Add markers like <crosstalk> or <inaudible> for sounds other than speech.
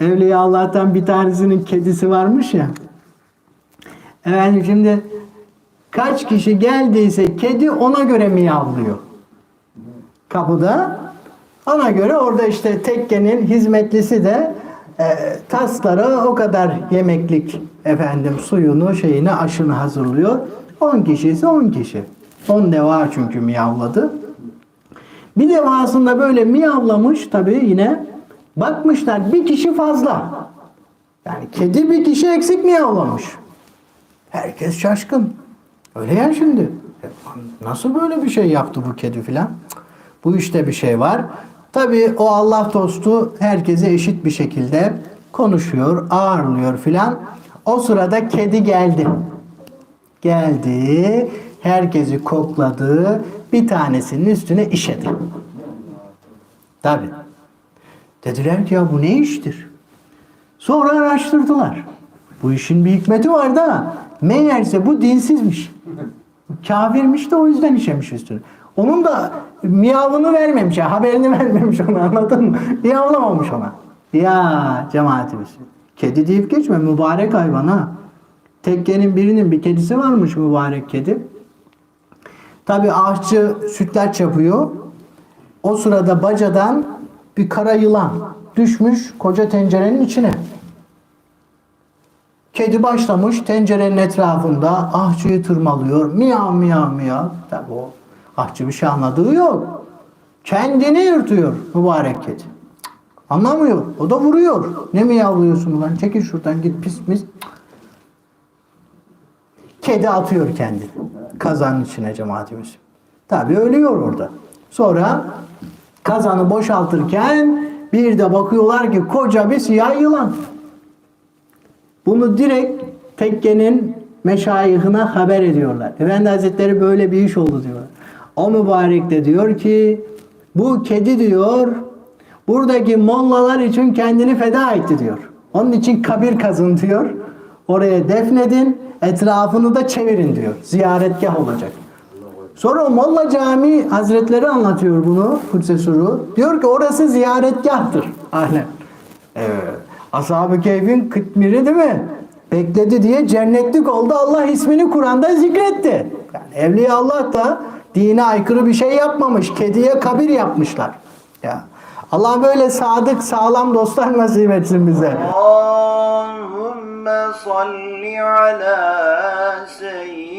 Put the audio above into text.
Evliya Allah'tan bir tanesinin kedisi varmış ya. Efendim şimdi kaç kişi geldiyse kedi ona göre miyavlıyor. Kapıda ona göre orada işte tekkenin hizmetlisi de e, taslara o kadar yemeklik efendim suyunu şeyini aşını hazırlıyor. 10 kişi ise 10 kişi. 10 deva çünkü miyavladı. Bir defasında böyle miyavlamış tabii yine bakmışlar bir kişi fazla. Yani kedi bir kişi eksik miyavlamış. Herkes şaşkın. Öyle ya şimdi. E, Nasıl böyle bir şey yaptı bu kedi filan? Bu işte bir şey var. Tabii o Allah dostu herkese eşit bir şekilde konuşuyor, ağırlıyor filan. O sırada kedi geldi. Geldi, herkesi kokladı, bir tanesinin üstüne işedi. Tabii. Dediler ki ya bu ne iştir? Sonra araştırdılar. Bu işin bir hikmeti var da meğerse bu dinsizmiş. Kafirmiş de o yüzden işemiş üstüne. Onun da miyavını vermemiş, ya, haberini <laughs> vermemiş ona anladın mı? Miyavlamamış ona. Ya cemaatimiz. Kedi deyip geçme mübarek hayvan ha. Tekkenin birinin bir kedisi varmış mübarek kedi. Tabi ahçı sütlaç yapıyor. O sırada bacadan bir kara yılan düşmüş koca tencerenin içine. Kedi başlamış tencerenin etrafında ahçıyı tırmalıyor. Miyav miyav miyav. Tabi o ahçı bir şey anladığı yok. Kendini yırtıyor mübarek kedi. Anlamıyor. O da vuruyor. Ne miyavlıyorsun ulan? Çekil şuradan git pis mis. Kedi atıyor kendini. Kazanın içine cemaatimiz. Tabi ölüyor orada. Sonra kazanı boşaltırken bir de bakıyorlar ki koca bir siyah yılan. Bunu direkt tekkenin meşayihine haber ediyorlar. Efendi Hazretleri böyle bir iş oldu diyorlar. O mübarek de diyor ki bu kedi diyor buradaki mollalar için kendini feda etti diyor. Onun için kabir kazın diyor. Oraya defnedin etrafını da çevirin diyor. Ziyaretgah olacak. Sonra o Molla Cami Hazretleri anlatıyor bunu Kudüs'e suru. Diyor ki orası ziyaretgahtır. Aynen. Evet. Ashab-ı Keyf'in kıtmiri değil mi? Bekledi diye cennetlik oldu. Allah ismini Kur'an'da zikretti. Yani Evliya Allah da dine aykırı bir şey yapmamış. Kediye kabir yapmışlar. Ya. Allah böyle sadık, sağlam dostlar nasip etsin bize. Allahümme salli ala seyyid.